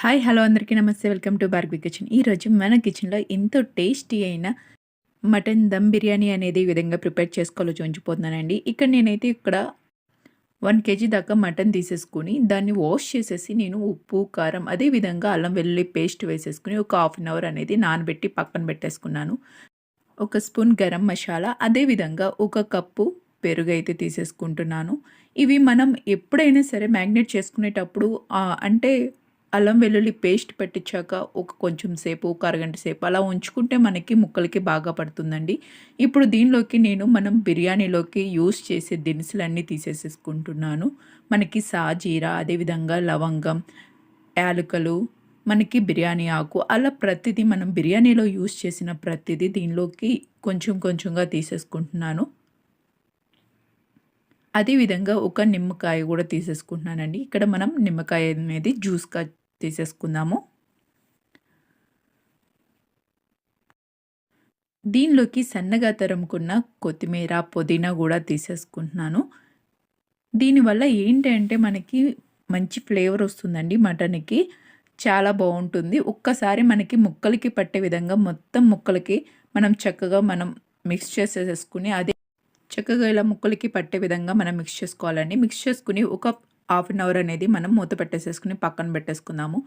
Hi hello అందరికీ నమస్తే. Welcome to Barbie kitchen ఈరోజు మన కిచెన్లో ఎంతో టేస్టీ అయిన మటన్ దమ్ బిర్యానీ అనేది ఈ విధంగా ప్రిపేర్ చేసుకోవాలో చూపించిపోతున్నానండి ఇక్కడ నేనైతే ఇక్కడ వన్ కేజీ దాకా మటన్ తీసేసుకుని దాన్ని వాష్ చేసేసి నేను ఉప్పు కారం అదేవిధంగా అల్లం వెల్లుల్లి పేస్ట్ వేసేసుకుని ఒక హాఫ్ అన్ అవర్ అనేది నానబెట్టి పక్కన పెట్టేసుకున్నాను. ఒక స్పూన్ గరం మసాలా అదేవిధంగా ఒక కప్పు పెరుగు అయితే తీసేసుకుంటున్నాను. ఇవి మనం ఎప్పుడైనా సరే మ్యాగ్నేట్ చేసుకునేటప్పుడు అంటే అల్లం వెల్లుల్లి పేస్ట్ పెట్టించాక ఒక కొంచెం సేపు ఒక అరగంట సేపు అలా ఉంచుకుంటే మనకి ముక్కలకి బాగా పడుతుందండి. ఇప్పుడు దీనిలోకి నేను మనం బిర్యానీలోకి యూస్ చేసే దినుసులన్నీ తీసేసేసుకుంటున్నాను. మనకి సాజీరా అదేవిధంగా లవంగం యాలకులు మనకి బిర్యానీ ఆకు అలా ప్రతిదీ మనం బిర్యానీలో యూస్ చేసిన ప్రతిదీ దీనిలోకి కొంచెం కొంచెంగా తీసేసుకుంటున్నాను. అదేవిధంగా ఒక నిమ్మకాయ కూడా తీసేసుకుంటున్నానండి. ఇక్కడ మనం నిమ్మకాయ అనేది జ్యూస్గా తీసేసుకుందాము. దీనిలోకి సన్నగా తరుముకున్న కొత్తిమీర పుదీనా కూడా తీసేసుకుంటున్నాను. దీనివల్ల ఏంటంటే మనకి మంచి ఫ్లేవర్ వస్తుందండి మటన్కి. చాలా బాగుంటుంది. ఒక్కసారి మనకి ముక్కలకి పట్టే విధంగా మొత్తం ముక్కలకి మనం చక్కగా మనం మిక్స్ చేసేసుకుని అదే చక్కగా ఇలా ముక్కలకి పట్టే విధంగా మనం మిక్స్ చేసుకోవాలండి. మిక్స్ చేసుకుని ఒక హాఫ్ అన్ అవర్ అనేది మనం మూత పెట్టేసేసుకుని పక్కన పెట్టేసుకుందాము.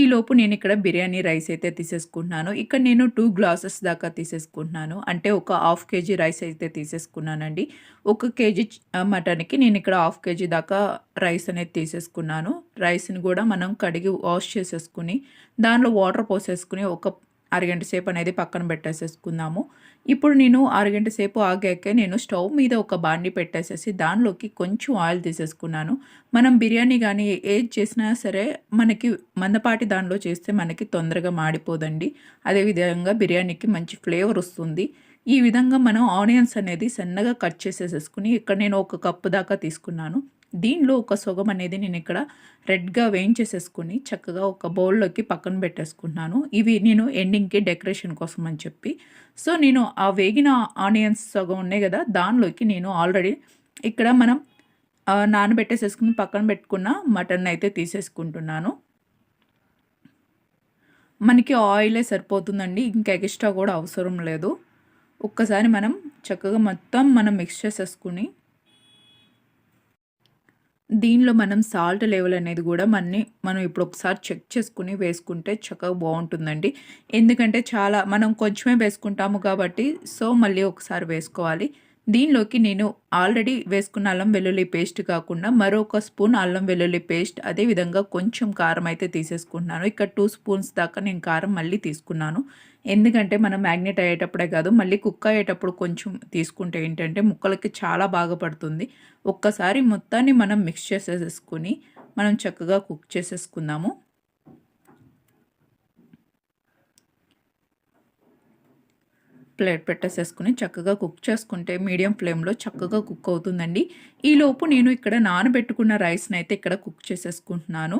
ఈ లోపు నేను ఇక్కడ బిర్యానీ రైస్ అయితే తీసేసుకుంటున్నాను. ఇక్కడ నేను టూ గ్లాసెస్ దాకా తీసేసుకుంటున్నాను. అంటే ఒక హాఫ్ కేజీ రైస్ అయితే తీసేసుకున్నానండి. ఒక కేజీ మటన్కి నేను ఇక్కడ హాఫ్ కేజీ దాకా రైస్ అనేది తీసేసుకున్నాను. రైస్ని కూడా మనం కడిగి వాష్ చేసేసుకుని దానిలో వాటర్ పోసేసుకుని ఒక అరగంట సేపు అనేది పక్కన పెట్టేసేసుకుందాము. ఇప్పుడు నేను అరగంట సేపు ఆగాక నేను స్టవ్ మీద ఒక బాండి పెట్టేసేసి దానిలోకి కొంచెం ఆయిల్ తీసేసుకున్నాను. మనం బిర్యానీ కానీ ఏది చేసినా సరే మనకి మందపాటి దానిలో చేస్తే మనకి తొందరగా మాడిపోదండి. అదేవిధంగా బిర్యానీకి మంచి ఫ్లేవర్ వస్తుంది. ఈ విధంగా మనం ఆనియన్స్ అనేది సన్నగా కట్ చేసేసేసుకుని ఇక్కడ నేను ఒక కప్పు దాకా తీసుకున్నాను. దీనిలో ఒక సొగం అనేది నేను ఇక్కడ రెడ్గా వేయించేసేసుకుని చక్కగా ఒక బౌల్లోకి పక్కన పెట్టేసుకున్నాను ఇవి నేను ఎండింగ్కి డెకరేషన్ కోసం అని చెప్పి. సో నేను ఆ వేగిన ఆనియన్స్ సొగం ఉన్నాయి కదా దానిలోకి నేను ఆల్రెడీ ఇక్కడ మనం నానబెట్టేసేసుకుని పక్కన పెట్టుకున్న మటన్ అయితే తీసేసుకుంటున్నాను. మనకి ఆయిలే సరిపోతుందండి ఇంకా ఎక్స్ట్రా కూడా అవసరం లేదు. ఒక్కసారి మనం చక్కగా మొత్తం మనం మిక్స్ చేసేసుకుని దీనిలో మనం సాల్ట్ లెవెల్ అనేది కూడా మనని మనం ఇప్పుడు ఒకసారి చెక్ చేసుకుని వేసుకుంటే చక్కగా బాగుంటుందండి. ఎందుకంటే చాలా మనం కొంచెమే వేసుకుంటాము కాబట్టి సో మళ్ళీ ఒకసారి వేసుకోవాలి. దీనిలోకి నేను ఆల్రెడీ వేసుకున్న అల్లం వెల్లుల్లి పేస్ట్ కాకుండా మరొక స్పూన్ అల్లం వెల్లుల్లి పేస్ట్ అదేవిధంగా కొంచెం కారం అయితే తీసేసుకుంటున్నాను. ఇక్కడ టూ స్పూన్స్ దాకా నేను కారం మళ్ళీ తీసుకున్నాను. ఎందుకంటే మనం మ్యాగ్నెట్ అయ్యేటప్పుడే కాదు మళ్ళీ కుక్ అయ్యేటప్పుడు కొంచెం తీసుకుంటే ఏంటంటే ముక్కలకి చాలా బాగా పడుతుంది. ఒక్కసారి మొత్తాన్ని మనం మిక్స్ చేసేసుకుని మనం చక్కగా కుక్ చేసేసుకుందాము. ప్లేట్ పెట్టేసేసుకుని చక్కగా కుక్ చేసుకుంటే మీడియం ఫ్లేమ్లో చక్కగా కుక్ అవుతుందండి. ఈలోపు నేను ఇక్కడ నానబెట్టుకున్న రైస్ని అయితే ఇక్కడ కుక్ చేసేసుకుంటున్నాను.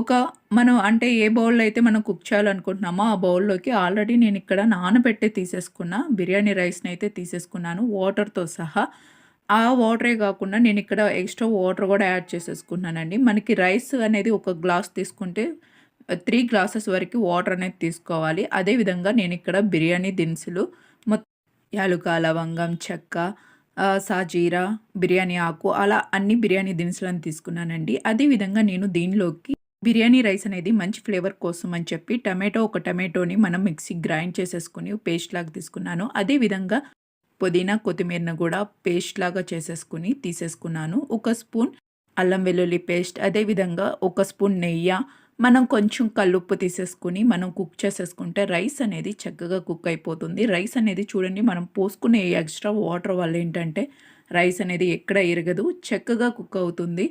ఒక మనం అంటే ఏ బౌల్లో అయితే మనం కుక్ చేయాలనుకుంటున్నామో ఆ బౌల్లోకి ఆల్రెడీ నేను ఇక్కడ నానబెట్టి తీసేసుకున్న బిర్యానీ రైస్ని అయితే తీసేసుకున్నాను వాటర్తో సహా. ఆ వాటరే కాకుండా నేను ఇక్కడ ఎక్స్ట్రా వాటర్ కూడా యాడ్ చేసేసుకున్నానండి. మనకి రైస్ అనేది ఒక గ్లాస్ తీసుకుంటే త్రీ గ్లాసెస్ వరకు వాటర్ అనేది తీసుకోవాలి. అదేవిధంగా నేను ఇక్కడ బిర్యానీ దినుసులు మొత్తం యాలుక లవంగం చెక్క సాజీరా బిర్యానీ ఆకు అలా అన్ని బిర్యానీ దినుసులను తీసుకున్నానండి. అదేవిధంగా నేను దీనిలోకి బిర్యానీ రైస్ అనేది మంచి ఫ్లేవర్ కోసం అని చెప్పి టమాటో ఒక టమాటోని మనం మిక్సీ గ్రైండ్ చేసేసుకుని పేస్ట్ లాగా తీసుకున్నాను. అదేవిధంగా పుదీనా కొత్తిమీరను కూడా పేస్ట్ లాగా చేసేసుకుని తీసేసుకున్నాను. ఒక స్పూన్ అల్లం వెల్లుల్లి పేస్ట్ అదేవిధంగా ఒక స్పూన్ నెయ్యి మనం కొంచెం కల్లుప్పు తీసేసుకుని మనం కుక్ చేసేసుకుంటే రైస్ అనేది చక్కగా కుక్ అయిపోతుంది. రైస్ అనేది చూడండి మనం పోసుకునే ఎక్స్ట్రా వాటర్ వల్ల ఏంటంటే రైస్ అనేది ఎక్కడ ఇరగదు చక్కగా కుక్ అవుతుంది.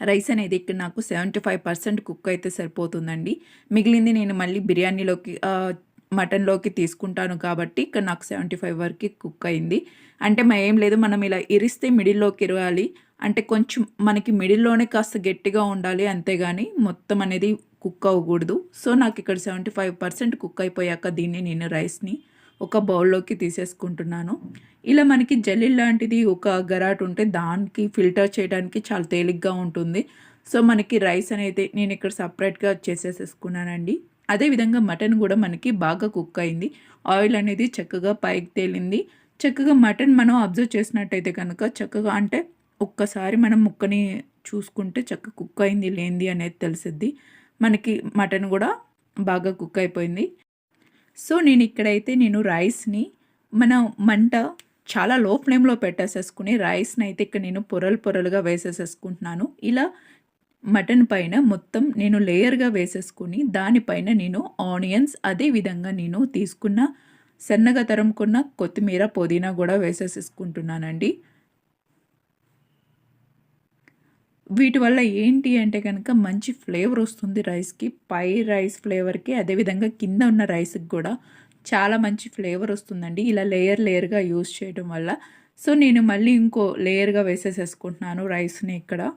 రైస్ అనేది ఇక్కడ నాకు సెవెంటీ ఫైవ్ పర్సెంట్ కుక్ అయితే సరిపోతుందండి. మిగిలింది నేను మళ్ళీ బిర్యానీలోకి మటన్లోకి తీసుకుంటాను కాబట్టి ఇక్కడ నాకు సెవెంటీ ఫైవ్ వరకు కుక్ అయింది. అంటే ఏం లేదు మనం ఇలా ఇరిస్తే మిడిల్లోకి ఇరవాలి అంటే కొంచెం మనకి మిడిల్లోనే కాస్త గట్టిగా ఉండాలి అంతేగాని మొత్తం అనేది కుక్ అవ్వకూడదు. సో నాకు ఇక్కడ సెవెంటీ ఫైవ్ పర్సెంట్ కుక్ అయిపోయాక దీన్ని నేను రైస్ని ఒక బౌల్లోకి తీసేసుకుంటున్నాను. ఇలా మనకి జల్లీ లాంటిది ఒక గరాట్ ఉంటే దానికి ఫిల్టర్ చేయడానికి చాలా తేలిగ్గా ఉంటుంది. సో మనకి రైస్ అనేది నేను ఇక్కడ సపరేట్గా చేసేసేసుకున్నానండి. అదేవిధంగా మటన్ కూడా మనకి బాగా కుక్ అయింది. ఆయిల్ అనేది చక్కగా పైకి తేలింది. చక్కగా మటన్ మనం అబ్జర్వ్ చేసినట్టయితే కనుక చక్కగా అంటే ఒక్కసారి మనం ముక్కని చూసుకుంటే చక్క కుక్ అయింది లేనిది అనేది తెలిసిద్ది. మనకి మటన్ కూడా బాగా కుక్ అయిపోయింది. సో నేను ఇక్కడైతే నేను రైస్ని మన మంట చాలా లో ఫ్లేమ్లో పెట్టేసేసుకుని రైస్ని అయితే ఇక్కడ నేను పొరలు పొరలుగా వేసేసేసుకుంటున్నాను. ఇలా మటన్ పైన మొత్తం నేను లేయర్గా వేసేసుకుని దానిపైన నేను ఆనియన్స్ అదే విధంగా నేను తీసుకున్న సన్నగా తరుముకున్న కొత్తిమీర పుదీనా కూడా వేసేసేసుకుంటున్నానండి. వీటి వల్ల ఏంటి అంటే కనుక మంచి ఫ్లేవర్ వస్తుంది రైస్కి. పై రైస్ ఫ్లేవర్కి అదేవిధంగా కింద ఉన్న రైస్కి కూడా చాలా మంచి ఫ్లేవర్ వస్తుందండి. ఇలా లేయర్ లేయర్గా యూస్ చేయడం వల్ల. సో నేను మళ్ళీ ఇంకో లేయర్గా వేసేసేసుకుంటున్నాను రైస్ని ఇక్కడ.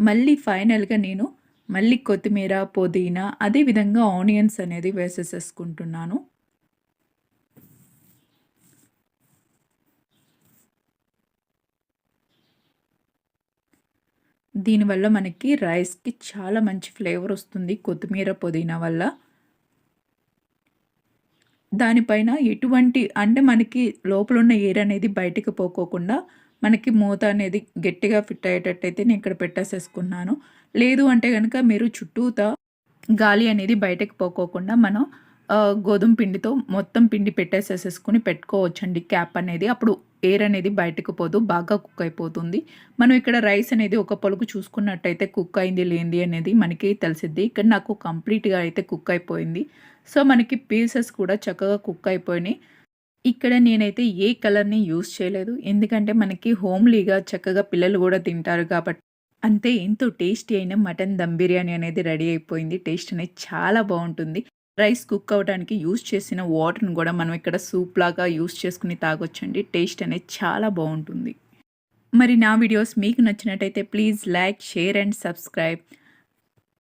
మళ్ళీ ఫైనల్గా నేను మళ్ళీ కొత్తిమీర పుదీనా అదేవిధంగా ఆనియన్స్ అనేది వేసేసేసుకుంటున్నాను. దీనివల్ల మనకి రైస్కి చాలా మంచి ఫ్లేవర్ వస్తుంది కొత్తిమీర పుదీనా వల్ల. దానిపైన ఎటువంటి అంటే మనకి లోపల ఉన్న ఎయిర్ అనేది బయటికి పోకోకుండా మనకి మూత అనేది గట్టిగా ఫిట్ అయ్యేటట్టయితే నేను ఇక్కడ పెట్టేసేసుకున్నాను. లేదు అంటే కనుక మీరు చుట్టూతా గాలి అనేది బయటకు పోకోకుండా మనం గోధుమ పిండితో మొత్తం పిండి పెట్టేసేసేసుకుని పెట్టుకోవచ్చండి క్యాప్ అనేది. అప్పుడు ఎయిర్ అనేది బయటకు పోదు బాగా కుక్ అయిపోతుంది. మనం ఇక్కడ రైస్ అనేది ఒక పొలుగు చూసుకున్నట్టయితే కుక్ అయింది లేనిది అనేది మనకి తెలిసిద్ది. ఇక్కడ నాకు కంప్లీట్గా అయితే కుక్ అయిపోయింది. సో మనకి పీసెస్ కూడా చక్కగా కుక్ అయిపోయినాయి. ఇక్కడ నేనైతే ఏ కలర్ని యూస్ చేయలేదు. ఎందుకంటే మనకి హోమ్లీగా చక్కగా పిల్లలు కూడా తింటారు కాబట్టి. అంతే ఎంతో టేస్టీ అయిన మటన్ దమ్ బిర్యానీ అనేది రెడీ అయిపోయింది. టేస్ట్ అనేది చాలా బాగుంటుంది. రైస్ కుక్ అవ్వడానికి యూస్ చేసిన వాటర్ని కూడా మనం ఇక్కడ సూప్ లాగా యూస్ చేసుకుని తాగొచ్చండి. టేస్ట్ అనేది చాలా బాగుంటుంది. మరి నా వీడియోస్ మీకు నచ్చినట్టయితే please like share and subscribe.